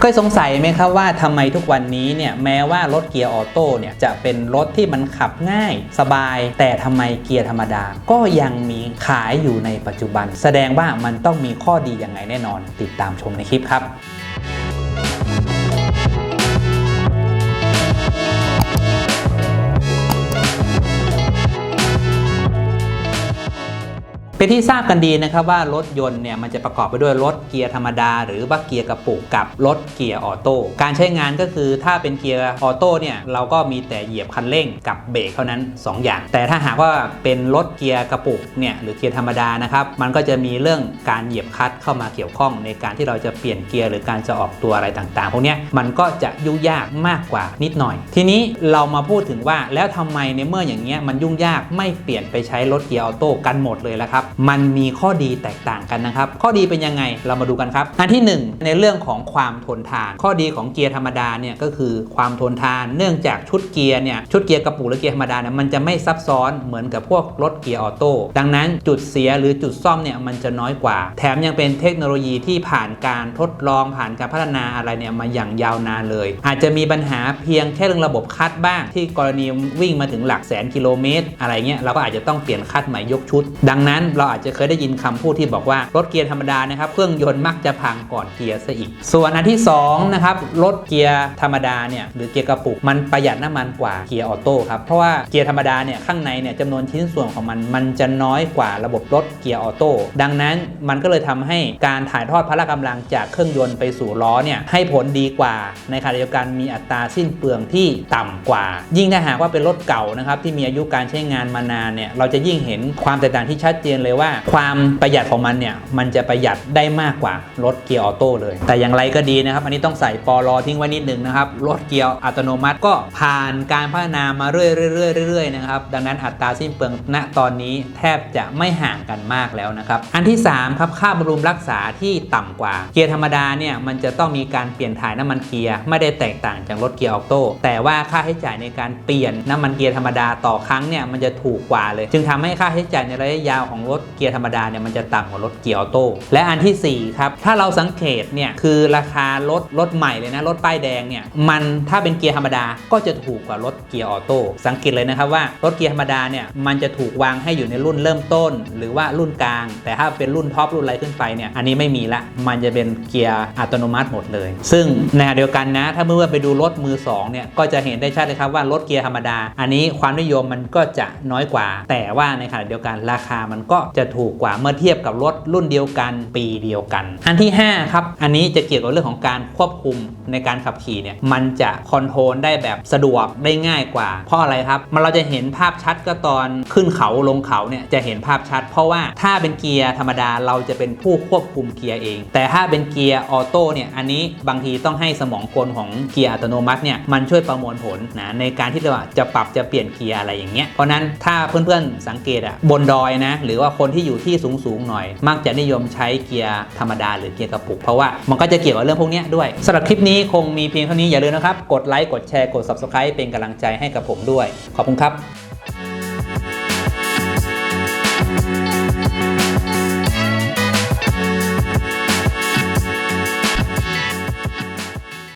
เคยสงสัยไหมครับว่าทำไมทุกวันนี้เนี่ยแม้ว่ารถเกียร์ออโต้เนี่ยจะเป็นรถที่มันขับง่ายสบาย แต่ทำไมเกียร์ธรรมดา ก็ยังมีขายอยู่ในปัจจุบัน แสดงว่ามันต้องมีข้อดีอย่างไงแน่นอน ติดตามชมในคลิปครับ เป็นที่ทราบกันดีนะครับว่ารถยนต์เนี่ยมันจะประกอบไปด้วยรถเกียร์ธรรมดา หรือว่าเกียร์กระปุกกับรถเกียร์ออโต้การใช้งานก็คือถ้าเป็นเกียร์ออโต้เนี่ยเราก็มีแต่เหยียบคันเร่งกับเบรกเท่านั้น 2 อย่าง แต่ถ้าหากว่าเป็นรถเกียร์กระปุกเนี่ยหรือเกียร์ธรรมดานะครับมันก็จะมีเรื่องการเหยียบคัตเข้ามาเกี่ยวข้อง ในการที่เราจะเปลี่ยนเกียร์หรือการจะออกตัวอะไรต่างๆพวกนี้มันก็จะยุ่งยากมากกว่านิดหน่อย ทีนี้เรามาพูดถึงว่าแล้วทำไมในเมื่ออย่างเงี้ยมันยุ่งยากไม่เปลี่ยนไปใช้รถเกียร์ออโต้กันหมดเลยละครับมันมีข้อดีแตกต่างกันนะครับ ข้อดีเป็นยังไงเรามาดูกันครับ อันที่ 1 ในเรื่องของความทนทาน ข้อดีของเกียร์ธรรมดาเนี่ยก็คือความทนทาน เนื่องจากชุดเกียร์เนี่ยชุดเกียร์กระปุกหรือเกียร์ธรรมดาเนี่ยมันจะไม่ซับซ้อนเหมือนกับพวกรถเกียร์ออโต้ดังนั้นจุดเสียหรือจุดซ่อมเนี่ยมันจะน้อยกว่า แถมยังเป็นเทคโนโลยีที่ผ่านการทดลองผ่านการพัฒนาอะไรเนี่ยมาอย่างยาวนานเลย อาจจะมีปัญหาเพียงแค่เรื่องระบบคัดบ้าง ที่กรณีวิ่งมาถึงหลักแสนกิโลเมตร อะไรเงี้ยเราก็อาจจะต้องเปลี่ยนคัดใหม่ยกชุด ดังนั้นเราอาจจะเคยได้ยินคำพูดที่บอกว่ารถเกียร์ธรรมดานะครับเครื่องยนต์มักจะพังก่อนเกียร์ซะอีก ส่วนอันที่2นะครับรถเกียร์ธรรมดาเนี่ยหรือเกียร์กระปุกมันประหยัดน้ำมันกว่าเกียร์ออโต้ครับเพราะว่าเกียร์ธรรมดาเนี่ยข้างในเนี่ยจำนวนชิ้นส่วนของมันมันจะน้อยกว่าระบบรถเกียร์ออโต้ดังนั้นมันก็เลยทำให้การถ่ายทอดพละกำลังจากเครื่องยนต์ไปสู่ล้อเนี่ยให้ผลดีกว่าในขณะเดียวกันมีอัตราสิ้นเปลืองที่ต่ำกว่า ยิ่งถ้าหากว่าเป็นรถเก่านะครับที่มีอายุการใช้งานมานานเนี่ยเราจะยิ่งเห็นความแตกต่างที่ชัดเจนเลยว่า ความประหยัดของมันเนี่ยมันจะประหยัดได้มากกว่ารถเกียร์ออโต้เลย แต่อย่างไรก็ดีนะครับ อันนี้ต้องใส่ปอลอทิ้งไว้นิดนึงนะครับรถเกียร์อัตโนมัติก็ผ่านการพัฒนามาเรื่อยๆๆนะครับดังนั้นอัตราสิ้นเปลืองณตอนนี้แทบจะไม่ห่างกันมากแล้วนะครับอันที่3ครับค่าบำรุงรักษาที่ต่ำกว่าเกียร์ธรรมดาเนี่ยมันจะต้องมีการเปลี่ยนถ่ายน้ำมันเกียร์ไม่ได้แตกต่างจากรถเกียร์ออโต้แต่ว่าค่าใช้จ่ายในการเปลี่ยนน้ำมันเกียร์ธรรมดาต่อครั้งเนี่ยมันจะถูกกว่าเลย จึงทำให้ค่าใช้จ่ายในระยะยาวของรถเกียร์ธรรมดาเนี่ยมันจะต่ำกว่ารถเกียร์ออโต้ และอันที่ 4 ครับ ถ้าเราสังเกตเนี่ยคือราคารถรถใหม่เลยนะ รถป้ายแดงเนี่ยมันถ้าเป็นเกียร์ธรรมดาก็จะถูกกว่ารถเกียร์ออโต้สังเกตเลยนะครับว่ารถเกียร์ธรรมดาเนี่ยมันจะถูกวางให้อยู่ในรุ่นเริ่มต้น หรือว่ารุ่นกลาง แต่ถ้าเป็นรุ่นท็อปรุ่นอะไรขึ้นไปเนี่ยอันนี้ไม่มีละมันจะเป็นเกียร์อัตโนมัติหมดเลย ซึ่งในขณะเดียวกันนะ ถ้าเมื่อไปดูรถมือสองเนี่ยก็จะเห็นได้ชัดเลยครับว่ารถเกียร์ธรรมดา อันนี้ความนิยมมันก็จะน้อยกว่า แต่ว่าในขณะเดียวกันราคามันก็จะถูกกว่าเมื่อเทียบกับรถรุ่นเดียวกันปีเดียวกัน อันที่ 5 ครับ อันนี้จะเกี่ยวกับเรื่องของการควบคุมในการขับขี่เนี่ยมันจะคอนโทรลได้แบบสะดวกได้ง่ายกว่า เพราะอะไรครับ มันเราจะเห็นภาพชัดก็ตอนขึ้นเขาลงเขาเนี่ยจะเห็นภาพชัด เพราะว่าถ้าเป็นเกียร์ธรรมดาเราจะเป็นผู้ควบคุมเกียร์เอง แต่ถ้าเป็นเกียร์ออโต้เนี่ยอันนี้บางทีต้องให้สมองกลของเกียร์อัตโนมัติเนี่ยมันช่วยประมวลผลนะในการที่เราจะปรับจะเปลี่ยนเกียร์อะไรอย่างเงี้ยเพราะนั้นถ้าเพื่อนๆสังเกตอะบนดอยนะหรือว่าคนที่อยู่ที่สูงๆหน่อย มักจะนิยมใช้เกียร์ธรรมดาหรือเกียร์กระปุก เพราะว่ามันก็จะเกี่ยวกับเรื่องพวกนี้ด้วยสำหรับคลิปนี้คงมีเพียงเท่านี้อย่าลืมนะครับ กดไลค์กดแชร์กด subscribe เป็นกำลังใจให้กับผมด้วย ขอบคุณครับ